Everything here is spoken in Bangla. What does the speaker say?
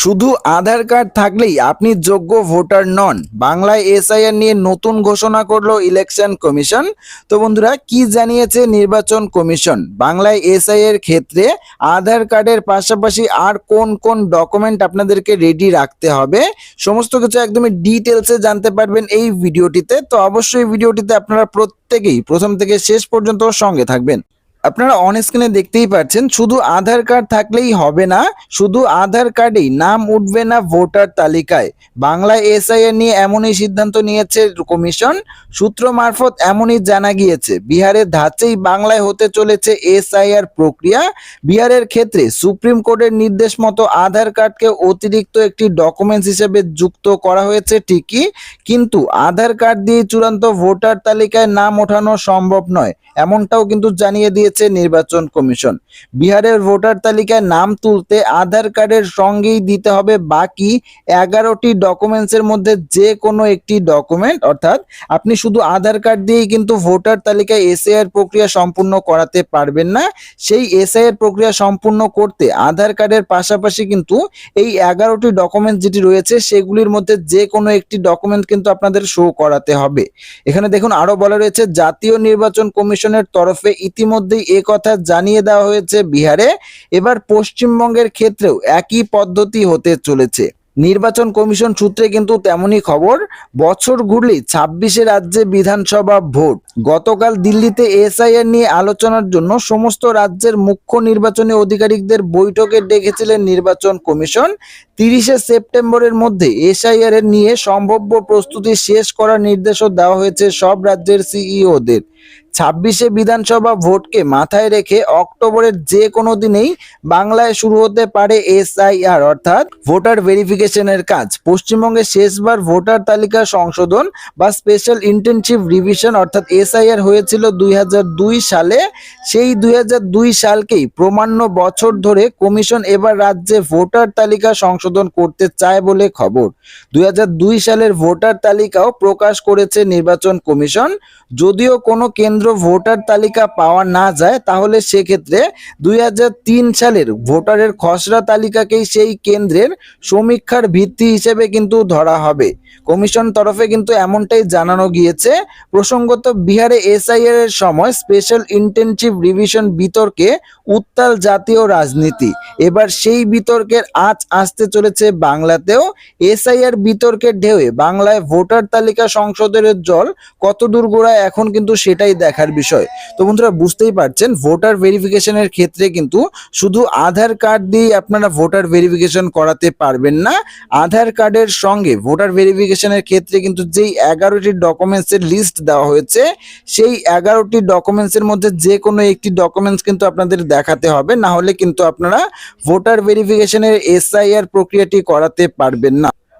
শুধু আধার কার্ড থাকলেই আপনি যোগ্য ভোটার নন। বাংলায় এসআইআর নিয়ে নতুন ঘোষণা করল ইলেকশন কমিশন। তো বন্ধুরা, কি জানিয়েছে নির্বাচন কমিশন? বাংলায় এসআইআর ক্ষেত্রে আধার কার্ডের পাশাপাশি আর কোন কোন ডকুমেন্ট আপনাদেরকে রেডি রাখতে হবে, সমস্ত কিছু একদমই ডিটেলসে জানতে পারবেন এই ভিডিওটিতে। তো অবশ্যই ভিডিওটিতে আপনারা প্রত্যেকেই প্রথম থেকে শেষ পর্যন্ত সঙ্গে থাকবেন। আপনারা অন স্ক্রিনে দেখতেই পাচ্ছেন, শুধু আধার কার্ড থাকলেই হবে না, শুধু আধার কার্ডেই নাম উঠবে না ভোটার তালিকায়। বাংলায় এসআইআর নিয়ে এমনই সিদ্ধান্ত নিয়েছে কমিশন, সূত্র মারফত এমনই জানা গিয়েছে। বিহারের ধাঁচেই বাংলায় হতে চলেছে এসআইআর প্রক্রিয়া। বিহারের ক্ষেত্রে সুপ্রিম কোর্টের নির্দেশ মতো আধার কার্ডকে অতিরিক্ত একটি ডকুমেন্টস হিসেবে যুক্ত করা হয়েছে ঠিকই, কিন্তু আধার কার্ড দিয়ে চূড়ান্ত ভোটার তালিকায় নাম ওঠানো সম্ভব নয়, এমনটাও কিন্তু জানিয়ে দিয়েছে নির্বাচন কমিশন। বিহারের ভোটার তালিকায় নাম তুলতে আধার কার্ডের সঙ্গেই দিতে হবে বাকি এগারোটি ডকুমেন্টসের মধ্যে যে কোনো একটি ডকুমেন্ট। অর্থাৎ আপনি শুধু আধার কার্ড দিয়েই কিন্তু ভোটার তালিকায় এসআইআর প্রক্রিয়া সম্পূর্ণ করাতে পারবেন না। সেই এসআইআর প্রক্রিয়া সম্পূর্ণ করতে আধার কার্ডের পাশাপাশি কিন্তু এই এগারোটি ডকুমেন্ট যেটি রয়েছে, সেগুলির মধ্যে যে কোনো একটি ডকুমেন্ট কিন্তু আপনাদের শো করাতে হবে। এখানে দেখুন আরও বলা রয়েছে, জাতীয় নির্বাচন কমিশনের তরফে ইতিমধ্যেই এ কথা জানিয়ে দেওয়া হয়েছে বিহারে। এবার পশ্চিমবঙ্গের ক্ষেত্রেও একই পদ্ধতি হতে চলেছে। নির্বাচন কমিশন সূত্রে কিন্তু তেমনই খবর, বছর ঘুরলেই ছাব্বিশে রাজ্যে বিধানসভা ভোট। গতকাল দিল্লিতে এসআইআর নিয়ে আলোচনার জন্য সমস্ত রাজ্যের মুখ্য নির্বাচনী আধিকারিকদের বৈঠকে ডেকেছিলেন নির্বাচন কমিশন। তিরিশে সেপ্টেম্বরের মধ্যে এসআইআর নিয়ে সম্ভাব্য প্রস্তুতি শেষ করার নির্দেশও দেওয়া হয়েছে সব রাজ্যের সিইওদের। ছাব্বিশে বিধানসভা ভোটকে মাথায় রেখে অক্টোবরের যে কোনো দিনেই বাংলায় শুরু হতে পারে এসআইআর, অর্থাৎ ভোটার ভেরিফিকেশনের কাজ। পশ্চিমবঙ্গে শেষবার ভোটার তালিকা সংশোধন বা স্পেশাল ইন্টেনসিভ রিভিশন, অর্থাৎ এসআইআর হয়েছিল দুই হাজার দুই সালে। সেই দুই হাজার দুই সালকেই প্রমাণ্য বছর ধরে কমিশন এবার রাজ্যে ভোটার তালিকা সংশোধন করতে চায় বলে খবর। দুই হাজার দুই সালের ভোটার তালিকাও প্রকাশ করেছে নির্বাচন কমিশন। যদিও কোনো কেন্দ্র ভোটার তালিকা পাওয়া না যায়, তাহলে সেক্ষেত্রে দুই হাজার তিন সালের ভোটারের খসড়া তালিকাকেই সেই কেন্দ্রের সমীক্ষার ভিত্তি হিসেবে কিন্তু ধরা হবে। কমিশন তরফে কিন্তু এমনটাই জানানো গিয়েছে। প্রসঙ্গত বিহারে এসআইআর এর সময় স্পেশাল ইন্টেনসিভ রিভিশন বিতর্কে উত্তাল জাতীয় রাজনীতি। এবার সেই বিতর্কের আঁচ আসতে চলেছে বাংলাতেও। এসআইআর বিতর্কের ঢেউয়ে বাংলায় ভোটার তালিকা সংশোধনের জল কত দূর গোড়ায়, এখন কিন্তু সেটাই দেখার বিষয়। তো বন্ধুরা, বুঝতেই পারছেন ভোটার ভেরিফিকেশনের ক্ষেত্রে কিন্তু শুধু আধার কার্ড দিয়েই আপনারা ভোটার ভেরিফিকেশন করাতে পারবেন না। আধার কার্ডের সঙ্গে ভোটার ভেরিফিকেশনের ক্ষেত্রে কিন্তু যেই এগারোটি ডকুমেন্টসের লিস্ট দেওয়া হয়েছে, সেই এগারোটি ডকুমেন্টসের মধ্যে যে কোনো একটি ডকুমেন্টস কিন্তু আপনাদের দেখাতে হবে। না হলে কিন্তু আপনারা ভোটার ভেরিফিকেশনের এসআইআর প্রক্রিয়াটি করাতে পারবেন না।